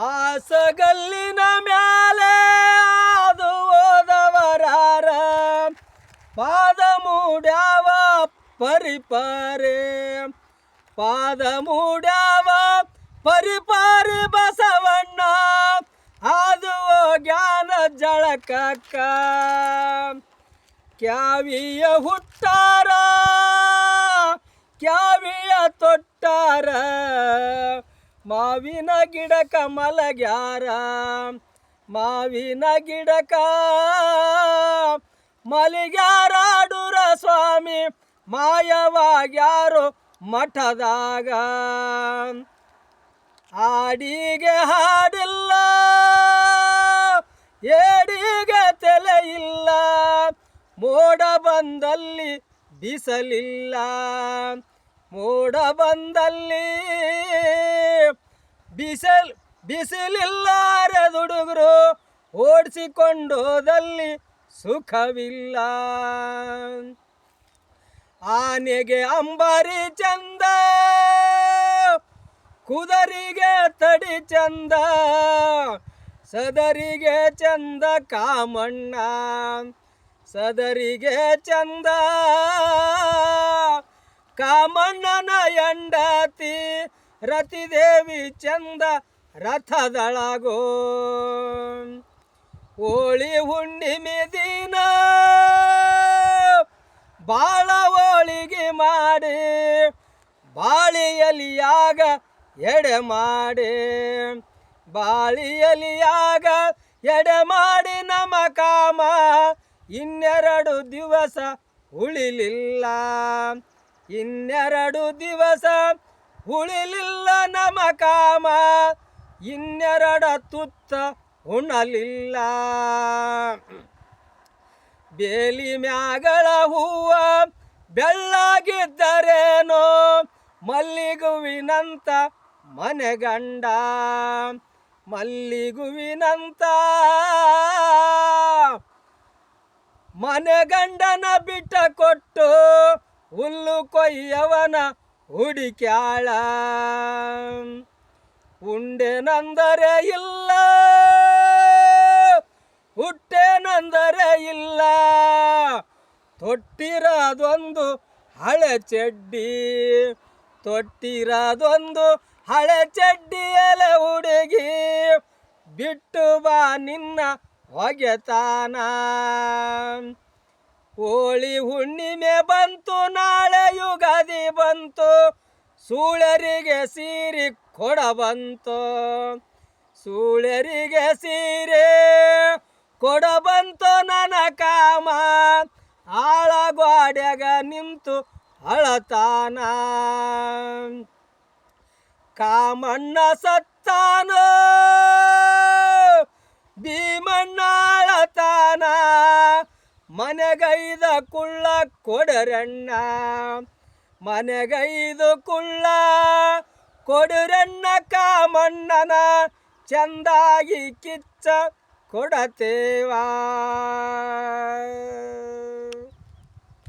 ಆಸಗಲ್ಲಿನ ಮ್ಯಾಲೆ ಅದು ಓದವರಾರ ಪಾದ ಮೂಡ್ಯಾವ ಪರಿಪಾರೆ. ಪಾದ ಮೂಡ್ಯಾವ ಪರಿಪಾರಿ ಬಸವಣ್ಣ. ಅದು ಜ್ಞಾನ ಜಳಕಕ್ಕ. ಕ್ಯಾವಿಯ ಹುಟ್ಟಾರ, ಕ್ಯಾವಿಯ ತೊಟ್ಟಾರ. ಮಾವಿನ ಗಿಡ ಮಲಗ್ಯಾರ. ಮಾವಿನ ಗಿಡಕ ಮಲಿಗ್ಯಾರಾಡುರ ಸ್ವಾಮಿ. ಮಾಯವಾಗ್ಯಾರೋ ಮಠದಾಗ. ಆಡಿಗೆ ಹಾಡಿಲ್ಲ, ಏಡಿಗೆ ತಲೆ ಇಲ್ಲ ಮೋಡ ಬಂದಲ್ಲಿ ಬಿಸಲಿಲ್ಲ. ಮೋಡ ಬಂದಲ್ಲಿ ಬಿಸಲ್ ಬಿಸಿಲಿಲ್ಲಾರದುಡುಗರು ಓಡಿಸಿಕೊಂಡೋದಲ್ಲಿ ಸುಖವಿಲ್ಲ. ಆನೆಗೆ ಅಂಬಾರಿ ಚಂದ, ಕುದರಿಗೆ ತಡಿ ಚಂದ, ಸದರಿಗೆ ಚಂದ ಕಾಮಣ್ಣ, ಸದರಿಗೆ ಚಂದ ಕಾಮಣ್ಣನ ಎಂಡತಿ ರತಿದೇವಿ ಚಂದ ರಥದಳಗೋ. ಹೋಳಿ ಹುಣ್ಣಿಮೆ ದಿನ ಬಾಳ ಹೋಳಿಗೆ ಮಾಡಿ ಬಾಳಿಯಲಿಯಾಗ ಎಡೆ ಮಾಡಿ. ಬಾಳಿಯಲಿಯಾಗ ಎಡೆ ಮಾಡಿ ನಮ ಕಾಮ, ಇನ್ನೆರಡು ದಿವಸ ಉಳಿಲಿಲ್ಲ. ಇನ್ನೆರಡು ದಿವಸ ಉಳಿಲಿಲ್ಲ ನಮ ಕಾಮ, ಇನ್ನೆರಡ ತುತ್ತ ಉಣಲಿಲ್ಲ. ಬೇಲಿ ಮ್ಯಾಗಳ ಹೂವ ಬೆಳ್ಳಾಗಿದ್ದರೇನೋ, ಮಲ್ಲಿಗುವಿನಂತ ಮನೆಗಂಡ. ಮಲ್ಲಿಗುವಿನಂತ ಮನೆಗಂಡನ ಬಿಟ್ಟ ಕೊಟ್ಟು ಹುಲ್ಲು ಕೊಯ್ಯವನ ಹುಡಿಕ್ಯಾಳ. ಉಂಡೆನಂದರೆ ಇಲ್ಲ. ಹುಟ್ಟೆನಂದರೆ ಇಲ್ಲ. ತೊಟ್ಟಿರೋದೊಂದು ಹಳೆ ಚಡ್ಡಿ. ತೊಟ್ಟಿರೋದೊಂದು ಹಳೆ ಚಡ್ಡಿ ಎಲೆ ಹುಡುಗಿ. ಬಿಟ್ಟು ಬಾ ನಿನ್ನ ಹೊಗೆತಾನ. ಹೋಳಿ ಹುಣ್ಣಿಮೆ ಬಂತು, ನಾಳೆ ಯುಗಾದಿ ಬಂತು, ಸೂಳರಿಗೆ ಸೀರೆ ಕೊಡ ಬಂತು. ಸೂಳರಿಗೆ ಸೀರೆ ಕೊಡ ಬಂತು ಕಾಮ ಆಳಗ್ವಾಡ್ಯಾಗ ನಿಂತು ಅಳತಾನ. ಕಾಮಣ್ಣ ಸತ್ತಾನೋ, ಭೀಮಣ್ಣ ಮನೆಗೈದ ಕುಳ್ಳ ಕೊಡರಣ್ಣ. ಮನೆಗೈದು ಕುಳ್ಳ ಕೊಡರಣ್ಣ ಕಾಮಣ್ಣನ. ಚಂದಾಗಿ ಕಿಚ್ಚ ಕೊಡತೇವಾ.